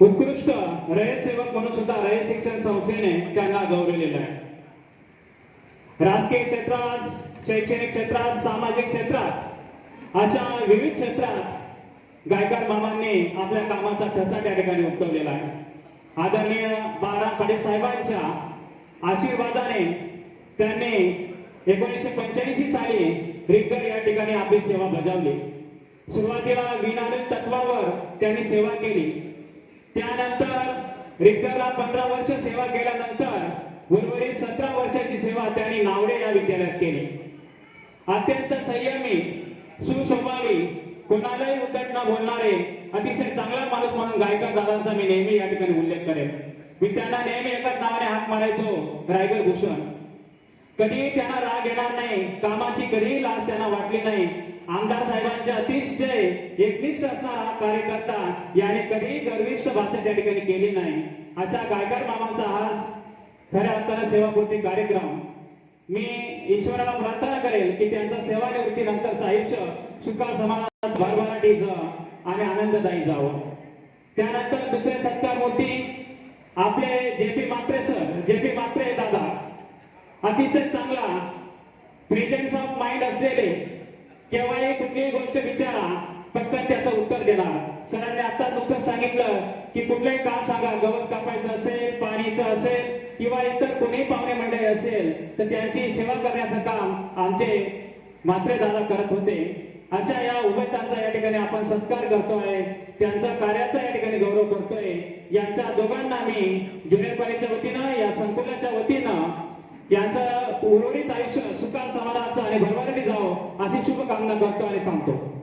उत्कृष्ट रयत सेवक म्हणून सुद्धा रयत शिक्षण संस्थेने त्यांना गौरवलेलं आहे. राजकीय क्षेत्रात शैक्षणिक क्षेत्रात सामाजिक क्षेत्रात अशा विविध क्षेत्रात गायकर मामांनी आपल्या कामाचा ठसा त्या ठिकाणी उमटवलेला आहे. आदरणीय बारा पाटील साहेबांच्या आशीर्वादाने त्यांनी एकोणीसशे पंच्याऐंशी साली रिग्गर या ठिकाणी आपली सेवा बजावली. सुरुवातीला विनालन तत्वावर त्यांनी सेवा केली. त्यानंतर रिग्गरला पंधरा वर्ष सेवा केल्यानंतर उर्वरित सतरा वर्षाची सेवा त्यांनी नावडे या विद्यालयात केली. अत्यंत संयमी सुस्वभावी कोणालाही उद्धट न बोलणारे अतिशय चांगला माणूस म्हणून गायकर दादांचा मी नेहमी या ठिकाणी उल्लेख करेन. मी त्यांना नेहमी एकाच नावाने हात मारायचो रायगड भूषण. कधीही त्यांना राग येणार नाही कामाची कधीही लाज त्यांना वाटली नाही. आमदार साहेबांच्या अतिशय एकनिष्ठ असणारा हा कार्यकर्ता याने कधीही गर्विष्ठ भाषा त्या ठिकाणी केली नाही. अशा गायकर मामांचा हा खऱ्या अर्थानं सेवापूर्ती कार्यक्रम. मी ईश्वराला प्रार्थना करेल की त्यांचा सेवानिवृत्तीनंतरचं आयुष्य सुखा समाजात भरभराटीचं आणि आनंददायी जावं. त्यानंतर दुसरे सत्कारमूर्ती आपले J P Matre sir J P Matre दादा अतिशय चांगला प्रेझेन्स ऑफ माइंड असलेले केव्हाही कुठलीही गोष्ट विचारा पटकन त्याचं उत्तर देणार. सरांनी आता उत्तर सांगितलं की कुठलंही काम सांगा गवत कापायचं असेल पाणीचं असेल किंवा इतर कोणीही पाहुणे मंडळी असेल तर त्यांची सेवा करण्याचं काम आमचे मात्रे दादा करत होते. अशा या उभयतांचा या ठिकाणी आपण सत्कार करतोय त्यांचा कार्याचा या ठिकाणी गौरव करतोय. यांच्या दोघांना मी ज्युनियर कॉलेजच्या वतीनं या संकुलाच्या वतीनं यांचं आयुष्य सुखा समाधानाचं आणि भरभराटी जावं अशी शुभकामना करतो आणि थांबतो.